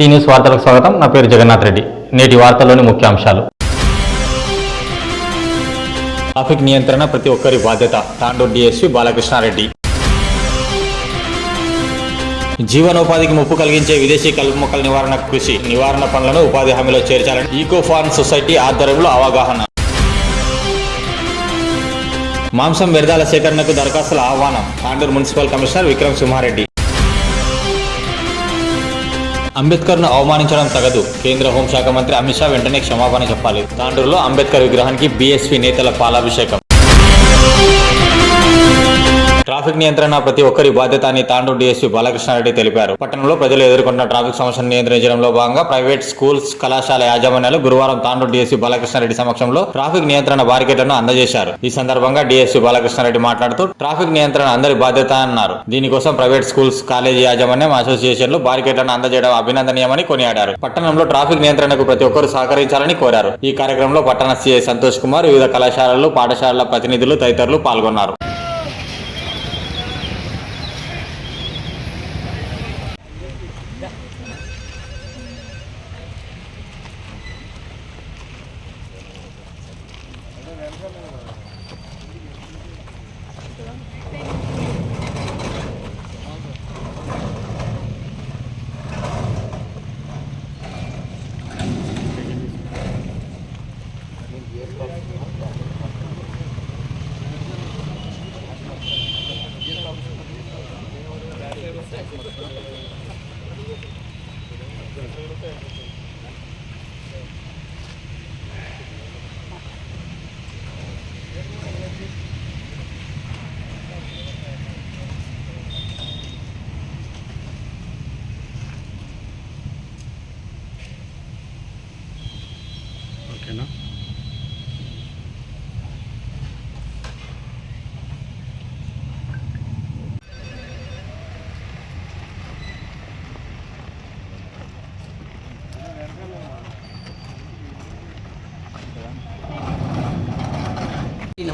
C news వార్తలకు స్వాగతం. నా పేరు జగన్నాథ్ రెడ్డి. నేటి వార్తల్లోని ముఖ్యాంశాలు. ట్రాఫిక్ నియంత్రణ ప్రతి ఒక్కరి బాధ్యత. తాండూరు డిఎస్పి బాలకృష్ణారెడ్డి. జీవనోపాధికి ముప్పు కలిగించే విదేశీ కలుపు మొక్కల నివారణ కృషి నివారణ పనులను ఉపాధి హామీలో చేర్చాలని ఈకో ఫార్మ్ సొసైటీ ఆధ్వర్యంలో అవగాహన. మాంసం వ్యర్థాల సేకరణకు దరఖాస్తుల ఆహ్వానం తాండూరు మున్సిపల్ కమిషనర్ విక్రమ్ సింహారెడ్డి. అంబేద్కర్ను అవమానించడం తగదు. కేంద్ర హోంశాఖ మంత్రి అమిత్ షా వెంటనే క్షమాపణ చెప్పాలి. తాండూరులో అంబేద్కర్ విగ్రహానికి బీఎస్పీ నేతల పాలాభిషేకం. ట్రాఫిక్ నియంత్రణ ప్రతి ఒక్కరి బాధ్యత అని తాండూరు డీఎస్పీ బాలకృష్ణారెడ్డి తెలిపారు. పట్టణంలో ప్రజలు ఎదుర్కొంటున్న ట్రాఫిక్ సమస్యను నియంత్రించడంలో భాగంగా ప్రైవేట్ స్కూల్స్ కళాశాల యాజమాన్యాలు గురువారం తాండూరు డీఎస్పీ బాలకృష్ణారెడ్డి సమక్షంలో ట్రాఫిక్ నియంత్రణ బారికేట్లను అందజేశారు. ఈ సందర్భంగా డీఎస్పీ బాలకృష్ణారెడ్డి మాట్లాడుతూ ట్రాఫిక్ నియంత్రణ అందరి బాధ్యత అన్నారు. దీనికోసం ప్రైవేట్ స్కూల్స్ కాలేజీ యాజమాన్యం అసోసియేషన్లు బారికేట్లను అందజేయడం అభినందనీయమని కొనియాడారు. పట్టణంలో ట్రాఫిక్ నియంత్రణకు ప్రతి ఒక్కరూ సహకరించాలని కోరారు. ఈ కార్యక్రమంలో పట్టణ సీఐ సంతోష్ కుమార్ వివిధ కళాశాలలు పాఠశాలల ప్రతినిధులు తదితరులు పాల్గొన్నారు.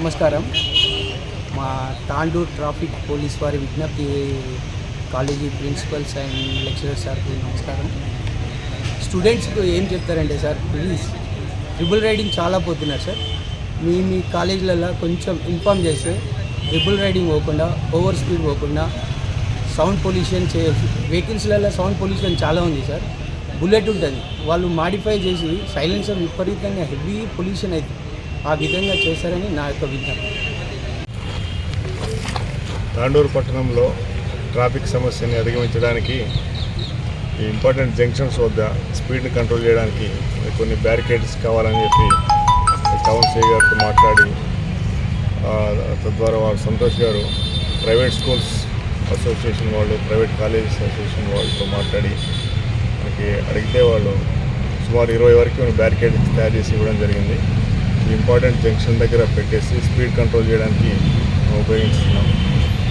నమస్కారం. మా తాండూర్ ట్రాఫిక్ పోలీస్ వారి విజ్ఞప్తి కాలేజీ ప్రిన్సిపల్స్ అండ్ లెక్చరర్స్ సార్కి నమస్కారం. స్టూడెంట్స్కి ఏం చెప్తారంటే సార్ ప్లీజ్ ట్రిబుల్ రైడింగ్ చాలా పోతున్నారు సార్. మీ మీ కాలేజీలలో కొంచెం ఇన్ఫామ్ చేస్తే ట్రిబుల్ రైడింగ్ పోకుండా ఓవర్ స్పీడ్ పోకుండా సౌండ్ పొల్యూషన్ చేయొచ్చు వెహికల్స్లలో సౌండ్ పొల్యూషన్ చాలా ఉంది సార్. బుల్లెట్ ఉంటుంది. వాళ్ళు మాడిఫై చేసి సైలెన్సర్ విపరీతంగా హెవీ పొల్యూషన్ అవుతుంది ఆ విధంగా చేశారని నా యొక్క విజ్ఞప్తి తాండూరు పట్టణంలో ట్రాఫిక్ సమస్యని అధిగమించడానికి ఈ ఇంపార్టెంట్ జంక్షన్స్ వద్ద స్పీడ్ని కంట్రోల్ చేయడానికి కొన్ని బ్యారికేడ్స్ కావాలని చెప్పి టౌన్ సీ గారితో మాట్లాడి తద్వారా వారు Santosh garu private schools association వాళ్ళు ప్రైవేట్ కాలేజెస్ అసోసియేషన్ వాళ్ళతో మాట్లాడి మనకి అడిగితే వాళ్ళు సుమారు ఇరవై వరకు బ్యారికేడ్స్ తయారు చేసి ఇవ్వడం జరిగింది. ఇంపార్టెంట్ జంక్షన్ దగ్గర పెట్టేసి స్పీడ్ కంట్రోల్ చేయడానికి ఉపయోగిస్తున్నాం.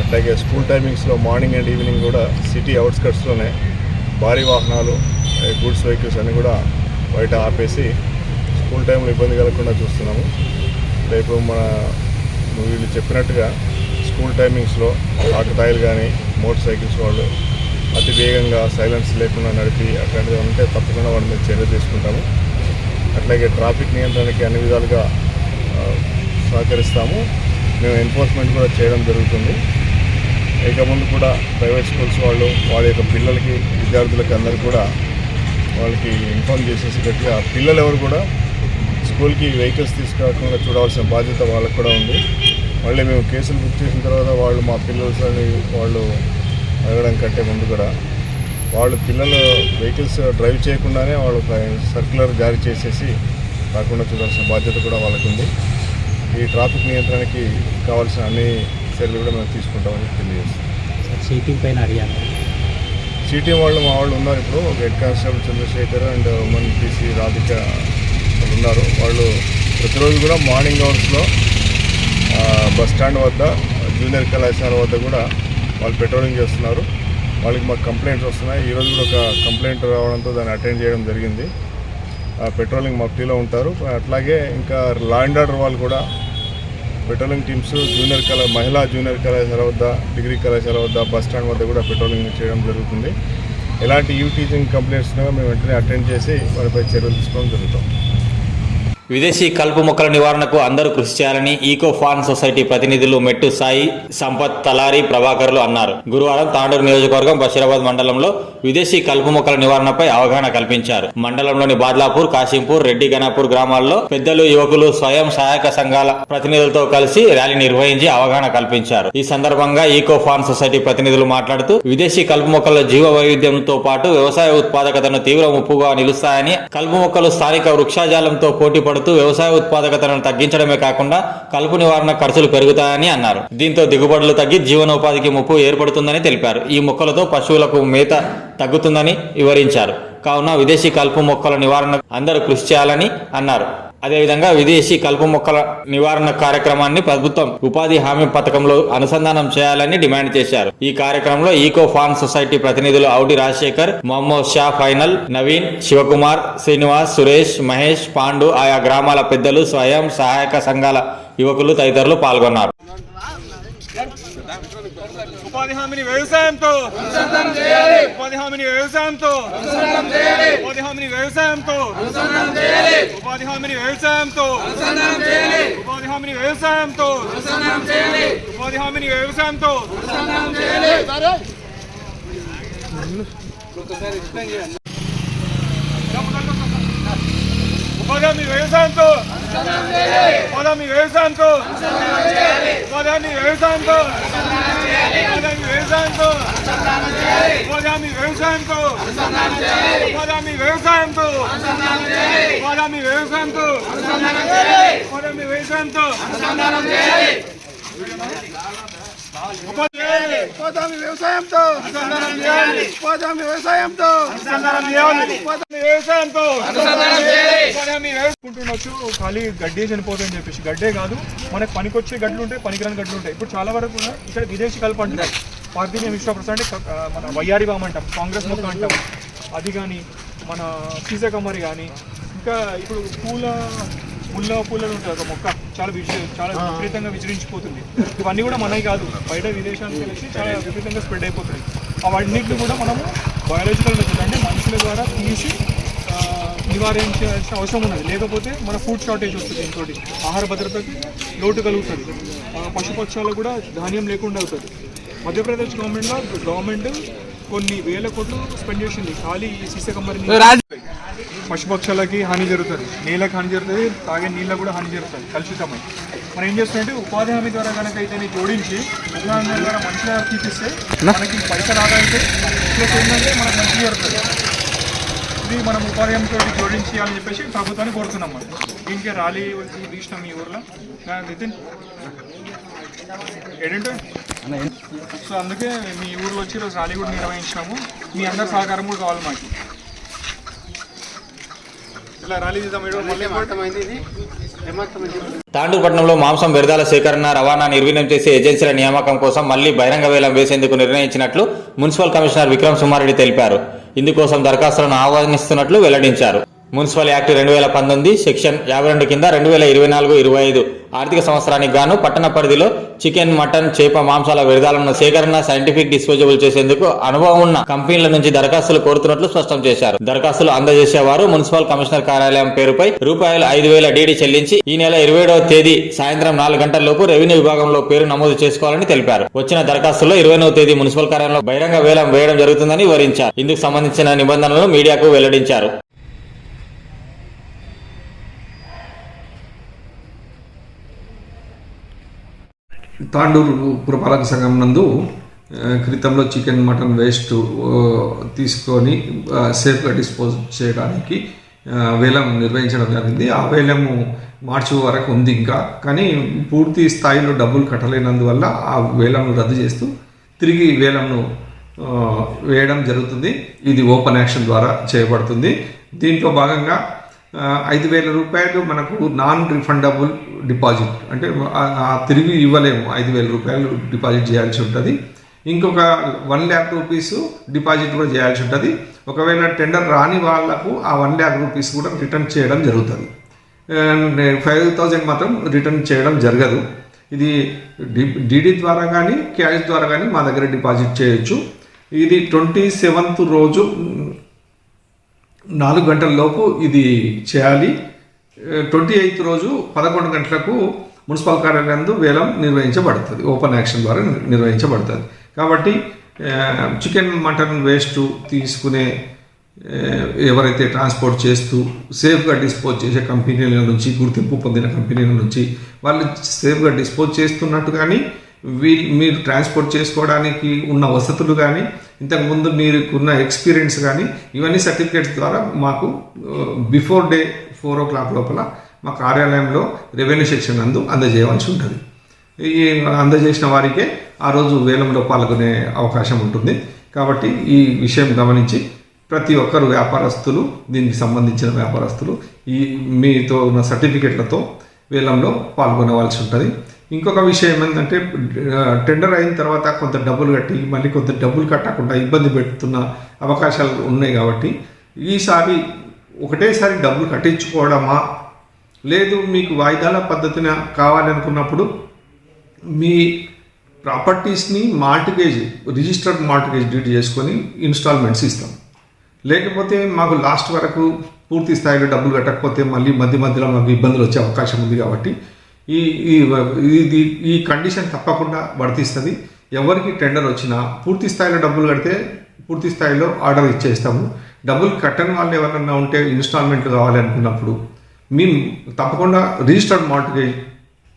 అట్లాగే స్కూల్ టైమింగ్స్లో మార్నింగ్ అండ్ ఈవినింగ్ కూడా సిటీ అవుట్స్కట్స్లోనే భారీ వాహనాలు గూడ్స్ వెహికల్స్ అన్నీ కూడా బయట ఆపేసి స్కూల్ టైంలో ఇబ్బంది కలగకుండా చూస్తున్నాము. రేపు మన వీళ్ళు చెప్పినట్టుగా స్కూల్ టైమింగ్స్లో ఆకతాయిలు కానీ మోటార్ సైకిల్స్ వాళ్ళు అతి వేగంగా సైలెన్స్ లేకుండా నడిపి అట్లాంటివి ఉంటే తప్పకుండా వాళ్ళ మీద చర్య తీసుకుంటాము. అట్లాగే ట్రాఫిక్ నియంత్రణకి అన్ని విధాలుగా సహకరిస్తాము. మేము ఎన్ఫోర్స్మెంట్ కూడా చేయడం జరుగుతుంది. ఇక ముందు కూడా ప్రైవేట్ స్కూల్స్ వాళ్ళు వాళ్ళ యొక్క పిల్లలకి విద్యార్థులకి అందరు కూడా వాళ్ళకి ఇన్ఫార్మ్ చేసేసి గట్టిగా పిల్లలు ఎవరు కూడా స్కూల్కి వెహికల్స్ తీసుకురాకుండా చూడవలసిన బాధ్యత వాళ్ళకు కూడా ఉంది. మళ్ళీ మేము కేసులు బుక్ చేసిన తర్వాత వాళ్ళు మా పిల్లలని వాళ్ళు అడగడం కంటే ముందు కూడా వాళ్ళు పిల్లలు వెహికల్స్ డ్రైవ్ చేయకుండానే వాళ్ళు సర్క్యులర్ జారీ చేసేసి రాకుండా చూడాల్సిన బాధ్యత కూడా వాళ్ళకు ఉంది ఈ ట్రాఫిక్ నియంత్రణకి కావాల్సిన అన్ని చర్యలు కూడా మేము తీసుకుంటామని తెలియజేస్తాం సార్ షీటింగ్ పైన అడిగాను. సిటీ వాళ్ళు మా వాళ్ళు ఉన్నారు ఇప్పుడు. ఒక head constable Chandrashekar and women PC Radhika వాళ్ళు ఉన్నారు. వాళ్ళు ప్రతిరోజు కూడా మార్నింగ్ అవర్స్లో బస్ స్టాండ్ వద్ద జూనియర్ కళాశాల వద్ద కూడా వాళ్ళు పెట్రోలింగ్ చేస్తున్నారు. వాళ్ళకి మాకు కంప్లైంట్స్ వస్తున్నాయి. ఈరోజు కూడా ఒక కంప్లైంట్ రావడంతో దాన్ని అటెండ్ చేయడం జరిగింది. ఆ, పెట్రోలింగ్ మఫ్టీలో ఉంటారు. అట్లాగే ఇంకా లా అండ్ ఆర్డర్ వాళ్ళు కూడా పెట్రోలింగ్ టీమ్స్ జూనియర్ కళా మహిళా జూనియర్ కళాశాల వద్ద డిగ్రీ కళాశాల వద్ద బస్ స్టాండ్ వద్ద కూడా పెట్రోలింగ్ చేయడం జరుగుతుంది. ఎలాంటి యూ టీచింగ్ కంప్లైంట్స్ మేము వెంటనే అటెండ్ చేసి వారిపై చర్యలు తీసుకోవడం జరుగుతాం విదేశీ కలుపు మొక్కల నివారణకు అందరూ కృషి చేయాలని ఈకో ఫార్మ్ సొసైటీ ప్రతినిధులు మెట్టు సాయి సంపత్ తలారి ప్రభాకర్లు అన్నారు. గురువారం తాండూరు నియోజకవర్గం బషీరాబాద్ మండలంలో విదేశీ కలుపు మొక్కల నివారణపై అవగాహన కల్పించారు. మండలంలోని బాద్లాపూర్ కాశీంపూర్ రెడ్డి గణపూర్ గ్రామాల్లో పెద్దలు యువకులు స్వయం సహాయక సంఘాల ప్రతినిధులతో కలిసి ర్యాలీ నిర్వహించి అవగాహన కల్పించారు. ఈ సందర్భంగా ఈకో ఫార్మ్ సొసైటీ ప్రతినిధులు మాట్లాడుతూ విదేశీ కలుపు మొక్కల జీవ వైవిధ్యంతో పాటు వ్యవసాయ ఉత్పాదకతను తీవ్ర ముప్పుగా నిలుస్తాయని కలుపు మొక్కలు స్థానిక వృక్షాజాలంతో పోటీ పడుతూ వ్యవసాయ ఉత్పాదకతను తగ్గించడమే కాకుండా కలుపు నివారణ ఖర్చులు పెరుగుతాయని అన్నారు. దీంతో దిగుబడులు తగ్గి జీవనోపాధికి ముప్పు ఏర్పడుతుందని తెలిపారు. ఈ మొక్కలతో పశువులకు మేత తగ్గుతుందని వివరించారు. కావున విదేశీ కలుపు మొక్కల నివారణ అందరూ కృషి చేయాలని అన్నారు. అదేవిధంగా విదేశీ కలుపు మొక్కల నివారణ కార్యక్రమాన్ని ప్రభుత్వం ఉపాధి హామీ పథకంలో అనుసంధానం చేయాలని డిమాండ్ చేశారు. ఈ కార్యక్రమంలో ఈకో ఫార్మ్ సొసైటీ ప్రతినిధులు ఔడి రాజశేఖర్ మొహమ్మద్ షా ఫైనల్ నవీన్ శివకుమార్ శ్రీనివాస్ సురేష్ మహేష్ పాండు ఆయా గ్రామాల పెద్దలు స్వయం సహాయక సంఘాల యువకులు తదితరులు పాల్గొన్నారు. ఉపాధి హామీని వ్యవసాయంతో. ఉపాధి హామీని వ్యవసాయంతో. ఉపాధి హామీని వ్యవసాయంతో. ఉపాధి హామీని వ్యవసాయంతో. ఉపాధి హామీని వ్యవసాయంతో. ఉపాధి హామీని వ్యవసాయంతో. ఉపాధి హామీ వ్యవసాయంతో. ఉపాధి హామీ వ్యవసాయంతో. ఉపాధి హామీ వ్యవసాయంతో. వ్యవసాయంతో ఉపాధి వ్యవసాయంతో ఉపాధి వ్యవసాయంతో ఉపాధి వ్యవసాయంతో ఉపాధి వ్యవసాయంతో ఉపాధి వ్యవసాయంతో. ఉపాధి వ్యవసాయంతో. ఉపాధి వ్యవసాయంతో. ఖాళీ గడ్డే చనిపోతుందని చెప్పేసి గడ్డే కాదు. మనకు పనికొచ్చే గడ్డలు ఉంటాయి పనికిరాని గడ్డలు ఉంటాయి ఇప్పుడు చాలా వరకు కూడా ఇక్కడ విదేశీ కలుపు అంటున్నారు. పార్థినియం విశ్వప్రస అంటే మన వయ్యారి బామ్ అంటాం కాంగ్రెస్ మొక్క అంటాం. అది కానీ మన సీసకమ్మరి కానీ ఇంకా ఇప్పుడు పూల ముల్ల పూలలో ఉంటుంది ఒక మొక్క. చాలా విజ చాలా విపరీతంగా విజరించిపోతుంది ఇవన్నీ కూడా మనవి కాదు. బయట విదేశాలకు కలిసి చాలా విపరీతంగా స్ప్రెడ్ అయిపోతుంది. అవన్నిటిని కూడా మనము బయాలజికల్ మెథడ్ అంటే మనుషుల ద్వారా తీసి ఆ, నివారించాల్సిన అవసరం ఉన్నది. లేకపోతే మన ఫుడ్ షార్టేజ్ వస్తుంది ఇంకోటి. ఆహార భద్రతకి లోటు కలుగుతుంది. పశుపక్షాలకు కూడా ధాన్యం లేకుండా అవుతుంది. మధ్యప్రదేశ్ గవర్నమెంట్లో గవర్నమెంట్ కొన్ని వేల కోట్లు స్పెండ్ చేసింది. ఖాళీ ఈ సీసకమ్మరిని పశుపక్షాలకి హాని జరుగుతుంది. నీళ్ళకి హాని జరుగుతుంది తాగే నీళ్ళకి కూడా హాని జరుగుతుంది కలుషితమై. మనం ఏం చేస్తుంటే ఉపాధి హామీ ద్వారా కనుక అయితే జోడించి ఉపాధి హామీ ద్వారా మంచిగా తీపిస్తే మనకి పైసలు ఆదా అయితే ప్లస్ ఏంటంటే మనకు మంచిగా జరుగుతుంది. ఇది మనం ఉపాధి హామీతో జోడించి అని చెప్పేసి ప్రభుత్వాన్ని కోరుతున్నాం మనం. దీనికి ర్యాలీ తీసినాం మీ ఊర్లో. నితిన్. ఏంటంటే? సో అందుకే మీ ఊర్లో వచ్చి ఈరోజు ర్యాలీ కూడా నిర్వహించినాము. మీ అందరి సహకారం కూడా కావాలి మాకు. పట్టణంలో మాంసం వ్యర్థాల సేకరణ రవాణా నిర్వీర్యం చేసే ఏజెన్సీల నియామకం కోసం మళ్ళీ బహిరంగ వేలం వేసేందుకు నిర్ణయించినట్లు మున్సిపల్ కమిషనర్ విక్రమ్ సుమారెడ్డి తెలిపారు. ఇందుకోసం దరఖాస్తులను ఆహ్వానిస్తున్నట్లు వెల్లడించారు. మున్సిపల్ యాక్ట్ రెండు వేల పంతొమ్మిది సెక్షన్ యాభై రెండు కింద రెండు వేల ఇరవై నాలుగు ఇరవై ఐదు ఆర్థిక సంవత్సరానికి గాను పట్టణ పరిధిలో చికెన్ మటన్ చేప మాంసాల వ్యర్థాలను సేకరణ సైంటిఫిక్ డిస్పోజబుల్ చేసేందుకు అనుభవం ఉన్న కంపెనీల నుంచి దరఖాస్తులు కోరుతున్నట్లు స్పష్టం చేశారు. దరఖాస్తులు అందజేసేవారు మున్సిపల్ కమిషనర్ కార్యాలయం పేరుపై రూపాయలు ఐదు వేల డీడీ చెల్లించి ఈ నెల ఇరవై తేదీ సాయంత్రం నాలుగు గంటల లోపు రెవెన్యూ విభాగంలో పేరు నమోదు చేసుకోవాలని తెలిపారు. వచ్చిన దరఖాస్తుల్లో ఇరవై తేదీ మున్సిపల్ కార్యాలయంలో బహిరంగ వేలం వేయడం జరుగుతుందని వివరించారు. ఇందుకు సంబంధించిన నిబంధనలను మీడియాకు వెల్లడించారు. తాండూరు పురపాలక సంఘం నందు క్రితంలో చికెన్ మటన్ వేస్ట్ తీసుకొని సేఫ్గా డిస్పోజ్ చేయడానికి వేలం నిర్వహించడం జరిగింది. ఆ వేలము మార్చి వరకు ఉంది ఇంకా. కానీ పూర్తి స్థాయిలో డబ్బులు కట్టలేనందువల్ల ఆ వేలంను రద్దు చేస్తూ తిరిగి వేలంను వేయడం జరుగుతుంది. ఇది ఓపెన్ యాక్షన్ ద్వారా చేయబడుతుంది. దీంట్లో భాగంగా ఐదు వేల రూపాయలు మనకు నాన్ రిఫండబుల్ డిపాజిట్. అంటే తిరిగి ఇవ్వలేము. ఐదు వేల రూపాయలు డిపాజిట్ చేయాల్సి ఉంటుంది. ఇంకొక వన్ ల్యాక్ రూపీస్ డిపాజిట్ కూడా చేయాల్సి ఉంటుంది. ఒకవేళ టెండర్ రాని వాళ్ళకు ఆ వన్ ల్యాక్ రూపీస్ కూడా రిటర్న్ చేయడం జరుగుతుంది. ఫైవ్ థౌజండ్ మాత్రం రిటర్న్ చేయడం జరగదు. ఇది డి డిడి ద్వారా కానీ క్యాష్ ద్వారా కానీ మా దగ్గర డిపాజిట్ చేయొచ్చు. ఇది ట్వంటీ సెవెంత్ రోజు నాలుగు గంటల లోపు ఇది చేయాలి. ట్వంటీ ఎయిత్ రోజు పదకొండు గంటలకు మున్సిపల్ కార్యాలయందు వేలం నిర్వహించబడుతుంది. ఓపెన్ యాక్షన్ ద్వారా నిర్వహించబడుతుంది. కాబట్టి చికెన్ మటన్ వేస్ట్ తీసుకునే ఎవరైతే ట్రాన్స్పోర్ట్ చేస్తూ సేఫ్గా డిస్పోజ్ చేసే కంపెనీల నుంచి గుర్తింపు పొందిన కంపెనీల నుంచి వాళ్ళు సేఫ్గా డిస్పోజ్ చేస్తున్నట్టు కానీ వీ మీరు ట్రాన్స్పోర్ట్ చేసుకోవడానికి ఉన్న వసతులు కానీ ఇంతకుముందు మీరుకున్న ఎక్స్పీరియన్స్ కానీ ఇవన్నీ సర్టిఫికేట్స్ ద్వారా మాకు before day four o'clock లోపల మా కార్యాలయంలో రెవెన్యూ సెక్షన్ నందు అందజేయవలసి ఉంటుంది. ఈ అందజేసిన వారికే ఆ రోజు వేలంలో పాల్గొనే అవకాశం ఉంటుంది. కాబట్టి ఈ విషయం గమనించి ప్రతి ఒక్కరు వ్యాపారస్తులు దీనికి సంబంధించిన వ్యాపారస్తులు ఈ మీతో ఉన్న సర్టిఫికెట్లతో వేలంలో పాల్గొనవలసి ఉంటుంది. ఇంకొక విషయం ఏంటంటే టెండర్ అయిన తర్వాత కొంత డబ్బులు కట్టి మళ్ళీ కొంత డబ్బులు కట్టకుండా ఇబ్బంది పెడుతున్న అవకాశాలు ఉన్నాయి కాబట్టి ఈసారి ఒకటేసారి డబ్బులు కట్టించుకోవడమా? లేదు మీకు వాయిదాల పద్ధతిన కావాలనుకున్నప్పుడు మీ ప్రాపర్టీస్ని మార్టిగేజ్ రిజిస్టర్డ్ మార్టిగేజ్ డ్యూటీ చేసుకొని ఇన్స్టాల్మెంట్స్ ఇస్తాం. లేకపోతే మాకు లాస్ట్ వరకు పూర్తి స్థాయిలో డబ్బులు కట్టకపోతే మళ్ళీ మధ్య మధ్యలో మాకు ఇబ్బందులు వచ్చే అవకాశం ఉంది కాబట్టి ఈ ఈ ఇది ఈ కండిషన్ తప్పకుండా వర్తిస్తుంది. ఎవరికి టెండర్ వచ్చినా పూర్తి స్థాయిలో డబ్బులు కడితే పూర్తి స్థాయిలో ఆర్డర్ ఇచ్చేస్తాము. డబ్బులు కట్టని వాళ్ళు ఎవరన్నా ఉంటే ఇన్స్టాల్మెంట్ కావాలనుకున్నప్పుడు మేము తప్పకుండా రిజిస్టర్డ్ మార్టిగేజ్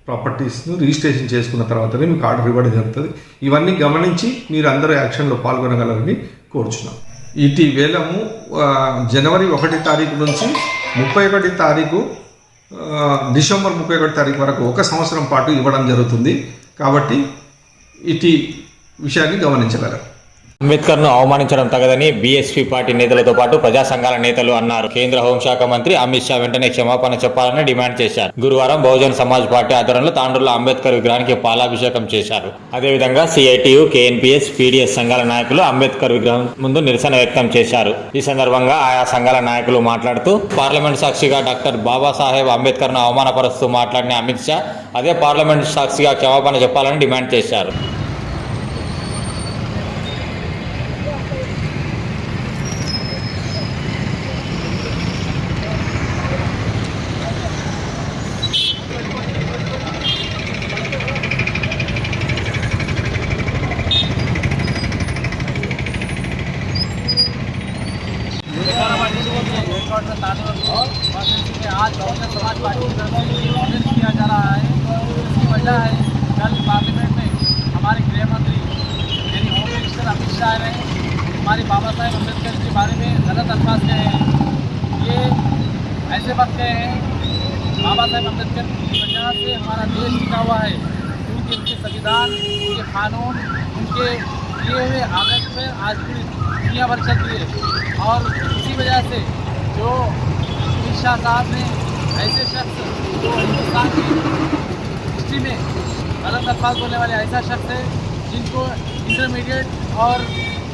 ప్రాపర్టీస్ను రిజిస్ట్రేషన్ చేసుకున్న తర్వాతనే మీకు ఆర్డర్ ఇవ్వడం జరుగుతుంది. ఇవన్నీ గమనించి మీరు అందరూ యాక్షన్లో పాల్గొనగలరని కోరుచున్నాం. ఇటీ వేలము జనవరి ఒకటి తారీఖు నుంచి ముప్పై ఒకటి తారీఖు డిసెంబర్ ముప్పై ఒకటి తారీఖు వరకు ఒక సంవత్సరం పాటు ఇవ్వడం జరుగుతుంది. కాబట్టి ఇటీ విషయాన్ని గమనించగలరు. అంబేద్కర్ను అవమానించడం తగదని బీఎస్పీ పార్టీ నేతలతో పాటు ప్రజా సంఘాల నేతలు అన్నారు. కేంద్ర హోంశాఖ మంత్రి అమిత్ షా వెంటనే క్షమాపణ చెప్పాలని డిమాండ్ చేశారు. గురువారం బహుజన్ సమాజ్ పార్టీ ఆధ్వర్యంలో తాండ్రులో అంబేద్కర్ విగ్రహానికి పాలాభిషేకం చేశారు. అదేవిధంగా సిఐటియు కేఎన్పిఎస్ పీడీఎస్ సంఘాల నాయకులు అంబేద్కర్ విగ్రహం ముందు నిరసన వ్యక్తం చేశారు. ఈ సందర్భంగా ఆయా సంఘాల నాయకులు మాట్లాడుతూ పార్లమెంట్ సాక్షిగా డాక్టర్ బాబాసాహెబ్ అంబేద్కర్ను అవమానపరుస్తూ మాట్లాడిన అమిత్ షా అదే పార్లమెంట్ సాక్షిగా క్షమాపణ చెప్పాలని డిమాండ్ చేశారు. आज बहुजन समाज पार्टी की तरफ़ से ऑर्गेनाइज किया जा रहा है। इसकी वजह है, कल पार्लियामेंट में हमारे गृह मंत्री, यानी होम मिनिस्टर अमित शाह ने हमारे बाबा साहेब अंबेडकर के बारे में गलत अल्फाज कहे हैं। ये ऐसे वक्त कहे हैं, बाबा साहेब अंबेडकर की वजह से हमारा देश टिका हुआ है। क्योंकि उनके संविधान, उनके कानून, उनके दिए हुए आदर्श पर आज पूरी दुनिया भर चल रही है। और इसी वजह से जो अमित शाह साहब ने ऐसे शख्स जो हिंदुस्तान की हिस्ट्री में गलत अल्फाज बोलने वाले ऐसा शख्स है जिनको इंटरमीडिएट और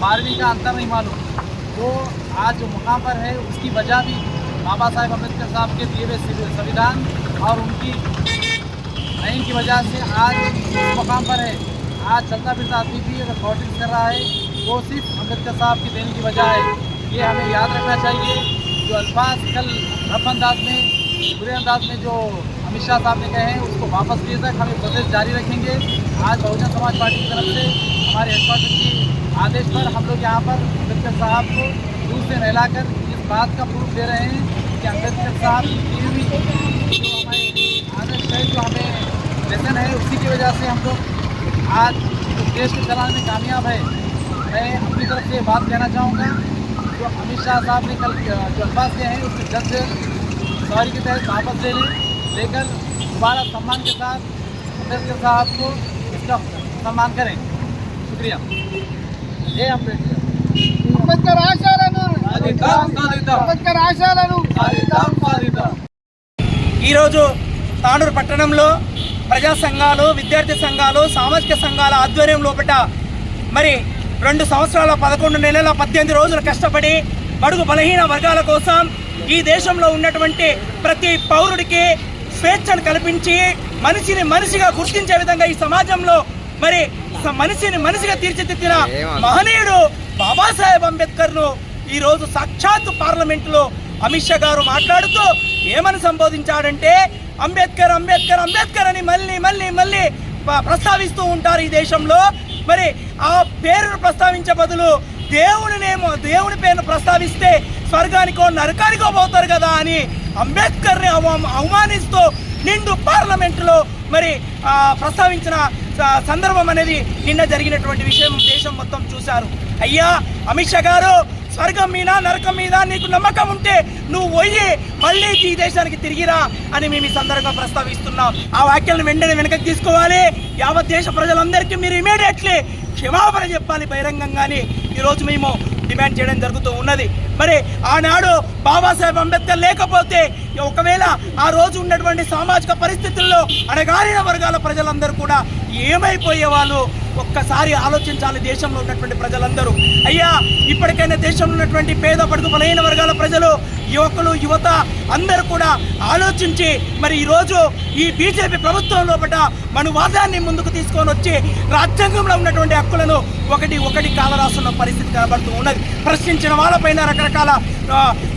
बारहवीं का अंतर नहीं मालूम। वो आज जो मुकाम पर है, उसकी वजह भी बाबा साहेब अंबेडकर साहब के दिए हुए संविधान और उनकी आइन की वजह से आज इस मुकाम पर है। आज चलता फिरता आदमी भी अगर पॉलिटिक्स कर रहा है, वो सिर्फ़ अंबेडकर साहब की देने की वजह है। ये हमें याद रखना चाहिए, जो अल्फाज कल रफ अंदाज में बुरे अंदाज में जो अमित शाह साहब ने कहे हैं, उसको वापस लिए तक हम हमें प्रोटेस्ट जारी रखेंगे। आज बहुजन समाज पार्टी की तरफ़ से हमारे हेडक्वार्टर की आदेश पर हम लोग यहाँ पर अंबेडकर साहब को दूर से नहलाकर इस बात का प्रूफ दे रहे हैं कि अंबेडकर साहब की हुई जो हमारे आदर्श है, जो हमें लेसन है, उसी की वजह से हम लोग आज देश को चलाने में कामयाब है। मैं अपनी तरफ़ से बात कहना चाहूँगा, जो अमित शाह साहब ने कल, जो अल्फाज कहे हैं, उसके जल्द सॉरी के तहत वापस ले लें लेकर दोबारा सम्मान के साथ अम्बेडकर साहब को इसका सम्मान करें शुक्रिया जय अम्बेडकर అంబేద్కర్ ఆశయాలను సాధిద్దాం సాధిద్దాం అంబేద్కర్ ఆశయాలను సాధిద్దాం సాధిద్దాం ఈరోజు తాండూరు పట్టణంలో ప్రజా సంఘాలు విద్యార్థి సంఘాలు సామాజిక సంఘాల ఆధ్వర్యం లోపట మరి రెండు సంవత్సరాల పదకొండు నెలల పద్దెనిమిది రోజులు కష్టపడి బడుగు బలహీన వర్గాల కోసం ఈ దేశంలో ఉన్నటువంటి ప్రతి పౌరుడికి స్వేచ్ఛను కల్పించి మనిషిని మనిషిగా గుర్తించే విధంగా ఈ సమాజంలో మరి మనిషిని మనిషిగా తీర్చిదిద్దిన మహనీయుడు బాబాసాహెబ్ అంబేద్కర్ను ఈరోజు సాక్షాత్ పార్లమెంటులో అమిత్ షా గారు మాట్లాడుతూ ఏమని సంబోధించాడంటే అంబేద్కర్ అంబేద్కర్ అంబేద్కర్ అని మళ్ళీ మళ్ళీ మళ్ళీ ప్రస్తావిస్తూ ఉంటారు ఈ దేశంలో. మరి ఆ పేరును ప్రస్తావించే బదులు దేవుడినేమో దేవుని పేరును ప్రస్తావిస్తే స్వర్గానికో నరకానికో పోతారు కదా అని అంబేద్కర్ని అవమ- అవమానిస్తూ నిండు పార్లమెంటులో మరి ప్రస్తావించిన స- సందర్భం అనేది నిన్న జరిగినటువంటి విషయం దేశం మొత్తం చూశారు. అయ్యా అమిత్ షా గారు స్వర్గం మీద నరకం మీద నీకు నమ్మకం ఉంటే నువ్వు పోయి మళ్ళీ ఈ దేశానికి తిరిగిరా అని మేము ఈ సందర్భంగా ప్రస్తావిస్తున్నాం. ఆ వ్యాఖ్యలను వెంటనే వెనకకి తీసుకోవాలి. యావత్ దేశ ప్రజలందరికీ మీరు ఇమీడియట్లీ క్షమాపణ చెప్పాలి బహిరంగంగానే. ఈరోజు మేము డిమాండ్ చేయడం జరుగుతూ ఉన్నది. మరి ఆనాడు బాబాసాహెబ్ అంబేద్కర్ లేకపోతే ఒకవేళ ఆ రోజు ఉన్నటువంటి సామాజిక పరిస్థితుల్లో అణగారిన వర్గాల ప్రజలందరూ కూడా ఏమైపోయే వాళ్ళు ఒక్కసారి ఆలోచించాలి దేశంలో ఉన్నటువంటి ప్రజలందరూ. అయ్యా ఇప్పటికైనా దేశంలో ఉన్నటువంటి పేద పడుగు బలహీన వర్గాల ప్రజలు యువకులు యువత అందరూ కూడా ఆలోచించి మరి ఈరోజు ఈ బీజేపీ ప్రభుత్వం లోపల మనువాదాన్ని ముందుకు తీసుకొని వచ్చి రాజ్యాంగంలో ఉన్నటువంటి హక్కులను ఒకటి ఒకటి కాలరాస్తున్న పరిస్థితి కనబడుతూ ఉన్నది. ప్రశ్నించిన వాళ్ళపైన రకరకాల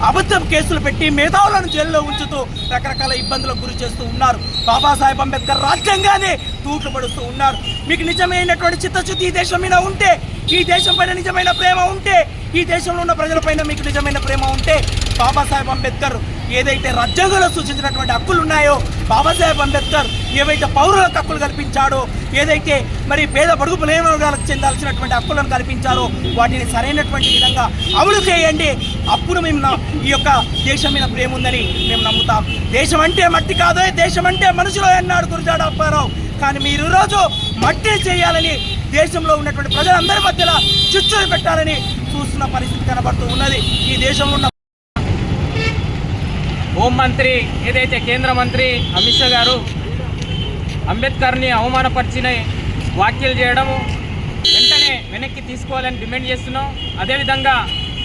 అబద్ధం కేసులు పెట్టి మేధావులను జైల్లో ఉంచుతూ రకరకాల ఇబ్బందులకు గురి చేస్తూ ఉన్నారు. బాబాసాహెబ్ అంబేద్కర్ రాజ్యాంగాన్ని తూట్లు పడుస్తూ ఉన్నారు. మీకు నిజమైనటువంటి చిత్తశుద్ధి ఈ దేశం మీద ఉంటే ఈ దేశం పైన నిజమైన ప్రేమ ఉంటే ఈ దేశంలో ఉన్న ప్రజలపైన మీకు నిజమైన ప్రేమ ఉంటే బాబాసాహెబ్ అంబేద్కర్ ఏదైతే రాజ్యాంగంలో సూచించినటువంటి హక్కులు ఉన్నాయో బాబాసాహెబ్ అంబేద్కర్ ఏవైతే పౌరులకు హక్కులు కల్పించాడో ఏదైతే మరి పేద బడుగు వర్గాలకు చెందాల్సినటువంటి హక్కులను కల్పించారో వాటిని సరైనటువంటి విధంగా అమలు చేయండి. అప్పుడు మేము ఈ యొక్క దేశం మీద ప్రేమ ఉందని మేము నమ్ముతాం. దేశం అంటే మట్టి కాదో దేశం అంటే మనుషులు అన్నాడు గురుజాడ అప్పారావు కానీ మీరు ఈరోజు మట్టి చేయాలని దేశంలో ఉన్నటువంటి ప్రజలందరి మధ్యలో చిచ్చులు పెట్టాలని చూస్తున్న పరిస్థితి కనబడుతూ ఉన్నది. ఈ దేశంలో ఉన్న హోంమంత్రి ఏదైతే కేంద్ర మంత్రి అమిత్ షా గారు అంబేద్కర్ని అవమానపరిచిన వ్యాఖ్యలు చేయడము వెంటనే వెనక్కి తీసుకోవాలని డిమాండ్ చేస్తున్నాం. అదేవిధంగా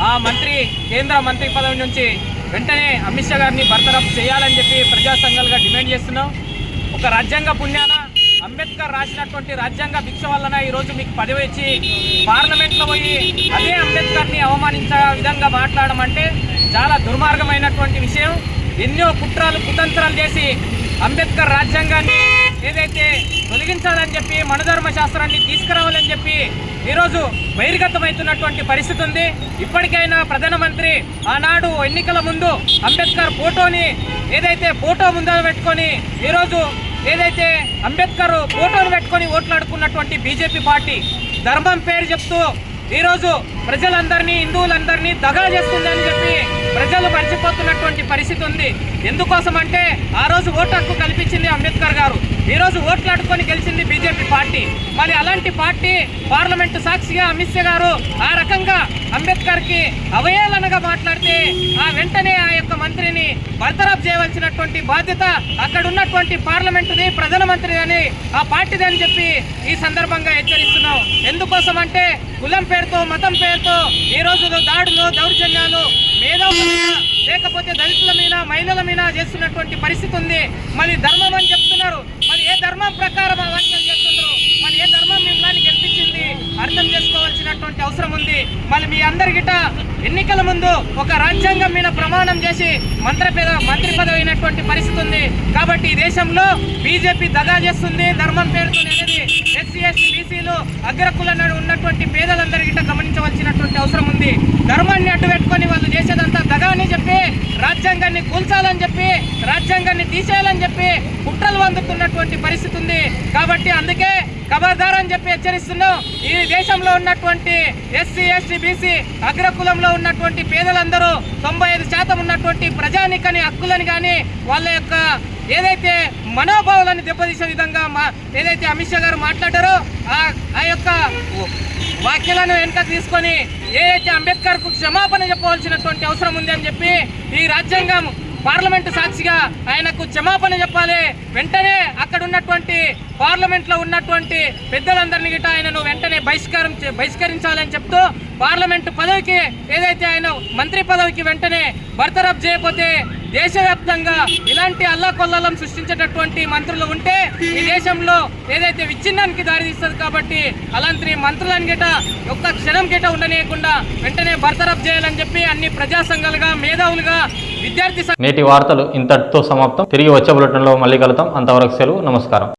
ఆ మంత్రి కేంద్ర మంత్రి పదవి నుంచి వెంటనే అమిత్ షా గారిని బర్తరఫ్ చేయాలని చెప్పి ప్రజా సంఘాలుగా డిమాండ్ చేస్తున్నాం. ఒక రాజ్యాంగ పుణ్యాన అంబేద్కర్ రాసినటువంటి రాజ్యాంగ భిక్ష వలన ఈరోజు మీకు పదవి ఇచ్చి పార్లమెంట్లో పోయి అదే అంబేద్కర్ని అవమానించే విధంగా మాట్లాడడం అంటే చాలా దుర్మార్గమైనటువంటి విషయం. ఎన్నో కుట్రాలు కుతంత్రాలు చేసి అంబేద్కర్ రాజ్యాంగాన్ని ఏదైతే తొలగించాలని చెప్పి మనధర్మ శాస్త్రాన్ని తీసుకురావాలని చెప్పి ఈరోజు బహిర్గతమవుతున్నటువంటి పరిస్థితి ఉంది. ఇప్పటికైనా ప్రధానమంత్రి ఆనాడు ఎన్నికల ముందు అంబేద్కర్ ఫోటోని ఏదైతే ఫోటో ముందర పెట్టుకొని ఈరోజు ఏదైతే అంబేద్కర్ ఫోటోలు పెట్టుకొని ఓట్లాడుకున్నటువంటి బీజేపీ పార్టీ ధర్మం పేరు చెప్తూ ఈరోజు ప్రజలందరినీ హిందువులందరినీ దగా చేస్తుందని చెప్పి ప్రజలు మర్చిపోతున్నటువంటి పరిస్థితి ఉంది. ఎందుకోసం అంటే ఆ రోజు ఓటు హక్కు కల్పించింది అంబేద్కర్ గారు. ఈరోజు ఓట్లాడుకొని గెలిచింది బీజేపీ పార్టీ. మరి అలాంటి పార్టీ పార్లమెంటు సాక్షిగా అమిత్ షా గారు ఆ రకంగా అంబేద్కర్కి అవహేళనగా మాట్లాడితే ఆ వెంటనే ఆ యొక్క మంత్రిని బర్తరఫ్ చేయవలసినటువంటి బాధ్యత అక్కడ ఉన్నటువంటి పార్లమెంటుది ప్రధానమంత్రి అని ఆ పార్టీది అని చెప్పి ఈ సందర్భంగా హెచ్చరిస్తున్నాం. ఎందుకోసం అంటే కులం పేరుతో మతం పేరుతో ఈ రోజు దాడులు దౌర్జన్యాలు మేధావుల లేకపోతే దళితుల మీద మహిళల మీద చేస్తున్నటువంటి పరిస్థితి ఉంది. మరి ధర్మం అని చెప్తున్నారు. ధర్మం ప్రకారం ఆ వ్యాఖ్యలు చేస్తున్నారు మరి ఏ ధర్మం మిమ్మల్ని గెలిపించింది? అర్థం చేసుకోవాల్సినటువంటి అవసరం ఉంది. మళ్ళీ మీ అందరికిట ఎన్నికల ముందు ఒక రాజ్యాంగం మీద ప్రమాణం చేసి మంత్రి పేద మంత్రి పదవి అయినటువంటి పరిస్థితి ఉంది. కాబట్టి ఈ దేశంలో బీజేపీ దగా చేస్తుంది ధర్మం పేరుతో అనేది ఎస్సీ బీసీలు అగ్రకుల ఉన్నటువంటి పేదలందరికీ గమనించవలసినటువంటి అవసరం ఉంది. ధర్మాన్ని అడ్డు పెట్టుకొని వాళ్ళు చేసేదంతా దగా అని చెప్పి రాజ్యాంగాన్ని కూల్చాలని చెప్పి రాజ్యాంగాన్ని తీసేయాలని చెప్పి కుట్రలు వందుకున్నటువంటి పరిస్థితి ఉంది. కాబట్టి అందుకే ఖబర్దార్ అని చెప్పి హెచ్చరిస్తున్నాం. ఈ దేశంలో ఉన్నటువంటి ఎస్సీ ఎస్టీ బీసీ అగ్రకులంలో ఉన్నటువంటి పేదలందరూ తొంభై ఐదు శాతం ఉన్నటువంటి ప్రజానికని హక్కులని కానీ వాళ్ళ యొక్క ఏదైతే మనోభావాలను దెబ్బతీసే విధంగా మా ఏదైతే అమిత్ షా గారు మాట్లాడారో ఆ ఆ యొక్క వాక్యాలను వెనుక తీసుకొని ఏదైతే అంబేద్కర్కు క్షమాపణ చెప్పవలసినటువంటి అవసరం ఉంది అని చెప్పి ఈ రాజ్యాంగం పార్లమెంట్ సాక్షిగా ఆయనకు క్షమాపణ చెప్పాలి. వెంటనే అక్కడ ఉన్నటువంటి పార్లమెంట్లో ఉన్నటువంటి పెద్దలందరినీ గిట ఆయనను వెంటనే బహిష్కారం బహిష్కరించాలని చెప్తూ పార్లమెంట్ పదవికి ఏదైతే ఆయన మంత్రి పదవికి వెంటనే బర్తరఫ్ చేయకపోతే దేశవ్యాప్తంగా ఇలాంటి అల్లకొల్లలం సృష్టించేటటువంటి మంత్రులు ఉంటే ఈ దేశంలో ఏదైతే విచ్ఛిన్నానికి దారితీస్తుంది కాబట్టి అలాంటి మంత్రులని గిట ఒక్క క్షణం గిట ఉండనీయకుండా వెంటనే బర్తరఫ్ చేయాలని చెప్పి అన్ని ప్రజా సంఘాలుగా మేధావులుగా విద్యార్థి నేటి వార్తలు ఇంతటితో సమాప్తం. తిరిగి వచ్చే బులెటిన్లో మళ్ళీ కలుద్దాం. అంతవరకు సెలవు. నమస్కారం.